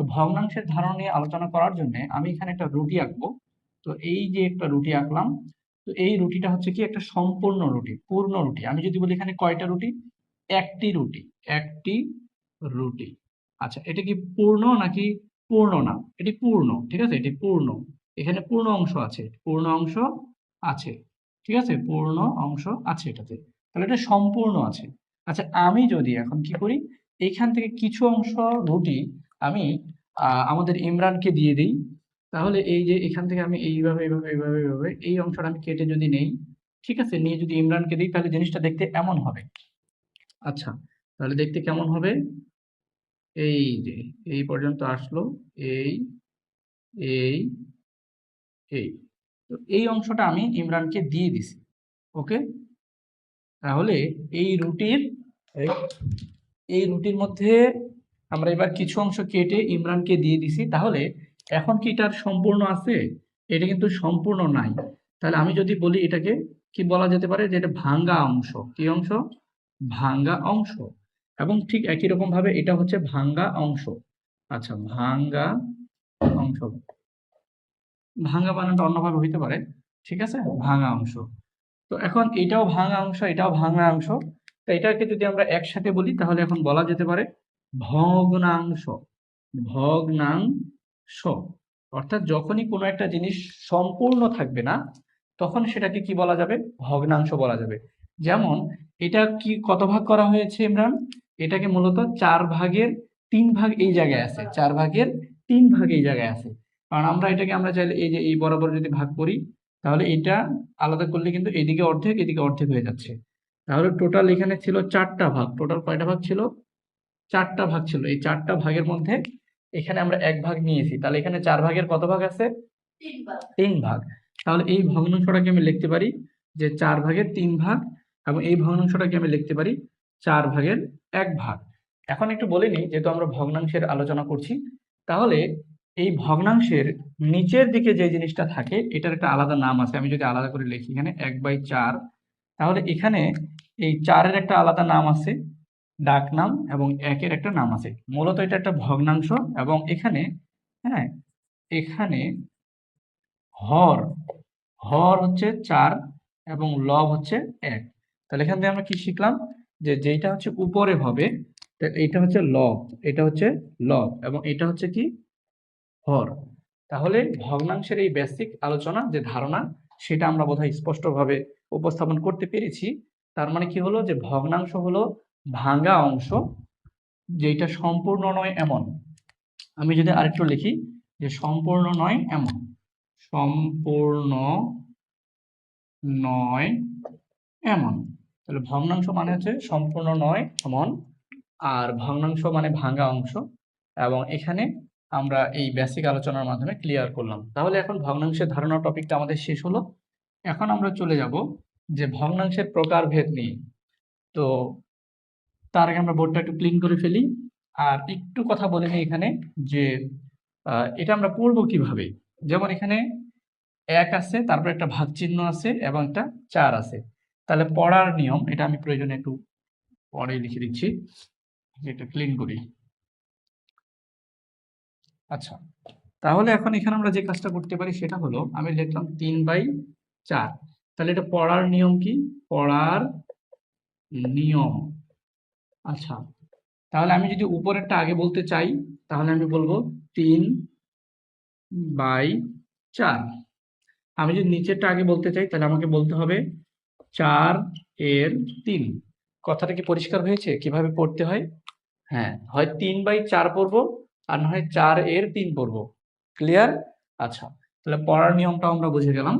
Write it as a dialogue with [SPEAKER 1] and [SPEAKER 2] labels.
[SPEAKER 1] তো ভগ্নাংশের ধারণা নিয়ে আলোচনা করার জন্য আমি এখানে একটা রুটি আঁকবো। তো এই যে একটা রুটি আঁকলাম, তো এই রুটিটা হচ্ছে কি একটা সম্পূর্ণ রুটি, পূর্ণ রুটি। আমি যদি বলি এখানে কয়টা রুটি? একটি রুটি একটি রুটি। আচ্ছা এটা কি পূর্ণ নাকি পূর্ণ না? এটি পূর্ণ, ঠিক আছে? এটি পূর্ণ। এখানে পূর্ণ অংশ আছে, পূর্ণ অংশ আছে, ঠিক আছে? পূর্ণ অংশ আছে এটাতে। তাহলে এটা সম্পূর্ণ আছে। আচ্ছা আমি যদি এখন কি করি? এখান থেকে কিছু অংশ রুটি আমি আমাদের ইমরানকে দিয়ে দিই। তাহলে এই যে এখান থেকে আমি এইভাবে এইভাবে এইভাবে এইভাবে এই অংশটা আমি কেটে যদি নেই, ঠিক আছে? নিয়ে যদি ইমরানকে দিই, তাহলে জিনিসটা দেখতে এমন হবে। আচ্ছা তাহলে দেখতে কেমন হবে? এই যে, এই পর্যন্ত আসলো। এই এই এই। তো এই অংশটা আমি ইমরানকে দিয়ে দিছি। ওকে? তাহলে এই রুটির এই- রুটির মধ্যে আমরা এবার কিছু অংশ কেটে ইমরানকে দিয়ে দিছি। তাহলে এখন কি এটার সম্পূর্ণ আছে? এটা কিন্তু সম্পূর্ণ নাই। তাহলে আমি যদি বলি এটাকে, কি বলা যেতে পারে? যে এটা ভাঙ্গা অংশ। কি অংশ? ভাঙ্গা অংশ। এবং ঠিক একই রকম ভাবে এটা হচ্ছে ভাঙ্গা অংশ। আচ্ছা ভাঙ্গা অংশ। ভাঙ্গা বানানটা অন্যভাবে হইতে পারে। ঠিক আছে? ভাঙ্গা অংশ। তো এখন এটাও ভাঙ্গা অংশ, এটাও ভাঙ্গা অংশ। তো এটাকে যদি আমরা একসাথে বলি, তাহলে এখন বলা যেতে পারে ভগ্নাংশ ভগ্নাংশ অর্থাৎ যখনই কোনো একটা জিনিস সম্পূর্ণ থাকবে না, তখন সেটাকে কি বলা যাবে? ভগ্নাংশ বলা যাবে। যেমন, এটা কি কত ভাগ করা হয়েছে ইমরান? এটাকে মূলত চার ভাগের তিন ভাগ এই জায়গায় আছে। চার ভাগের তিন ভাগ এই জায়গায় আছে। কারণ আমরা এটাকে আমরা চাইলে এই যে এই বরাবর যদি ভাগ করি, তাহলে এটা আলাদা করলে কিন্তু এদিকে অর্ধেক এদিকে অর্ধেক হয়ে যাচ্ছে। তাহলে টোটাল এখানে ছিল চারটা ভাগ। টোটাল কয়টা ভাগ ছিল? চারটা ভাগ ছিল। এই চারটা ভাগের মধ্যে এখানে আমরা এক ভাগ নিয়েছি। তাহলে এখানে চার ভাগের কত ভাগ আছে? তিন ভাগ। তাহলে এই ভগ্নাংশটাকে আমি লিখতে পারি যে চার ভাগের তিন ভাগ এবং এই ভগ্নাংশটাকে আমি লিখতে পারি চার ভাগের এক ভাগ। এখন একটু বলে নিই যেহেতু আমরা ভগ্নাংশের আলোচনা করছি তাহলে এই ভগ্নাংশের নিচের দিকে যে জিনিসটা থাকে এটার একটা আলাদা নাম আছে। আমি যদি আলাদা করে লিখি এখানে এক বাই চার তাহলে এখানে এই চারের একটা আলাদা নাম আছে। ডাক নাম এবং একের একটা নাম আছে। মূলত এটা একটা ভগ্নাংশ এবং এখানে হ্যাঁ এখানে হর হর হচ্ছে চার এবং লব হচ্ছে এক। তাহলে এখান থেকে আমরা কি শিখলাম? যে যেটা হচ্ছে উপরে হবে, তা এইটা হচ্ছে লব, এটা হচ্ছে লব এবং এটা হচ্ছে কি? হর। তাহলে ভগ্নাংশের এই বেসিক আলোচনা, যে ধারণা, সেটা আমরা বোধহয় স্পষ্টভাবে উপস্থাপন করতে পেরেছি। তার মানে কি হলো? যে ভগ্নাংশ হলো ভাঙ্গা অংশ যেটা সম্পূর্ণ নয় এমন। আমি যদি আরেকটু লিখি, যে সম্পূর্ণ নয় এমন। সম্পূর্ণ নয় এমন। তাহলে ভগ্নাংশ মানে হচ্ছে সম্পূর্ণ নয় এমন, আর ভগ্নাংশ মানে ভাঙা অংশ। এবং এখানে আমরা এই বেসিক আলোচনার মাধ্যমে ক্লিয়ার করলাম। তাহলে এখন ভগ্নাংশের ধারণা টপিকটা আমাদের শেষ হলো। এখন আমরা চলে যাব যে ভগ্নাংশের প্রকারভেদ নিয়ে। তো তার আগে আমরা বোর্ডটা একটু ক্লিন করে ফেলি। আর একটু কথা বলে নিই এখানে যে এটা আমরা পড়ব কীভাবে? যেমন এখানে এক আছে, তারপর একটা ভাগ চিহ্ন আছে এবং একটা চার আছে। তাহলে পড়ার নিয়ম, এটা আমি প্রয়োজনে একটু পরে লিখে দিচ্ছি। এটা ক্লিন করি। আচ্ছা তাহলে এখন এখানে আমরা যে কাজটা করতে পারি সেটা হলো, আমি লিখলাম তিন বাই চার। তাহলে এটা পড়ার নিয়ম কি? পড়ার নিয়ম। আচ্ছা তাহলে আমি যদি উপরেরটা আগে বলতে চাই, তাহলে আমি বলব তিন বাই চার। আমি যদি নিচেরটা আগে বলতে চাই, তাহলে আমাকে বলতে হবে চার এর তিন। কথাটা কি পরিষ্কার হয়েছে? কীভাবে পড়তে হয়? হ্যাঁ হয় তিন বাই চার পড়ব, আর না হয় চার এর তিন পড়ব। ক্লিয়ার আচ্ছা তাহলে পড়ার নিয়মটা আমরা বুঝে গেলাম।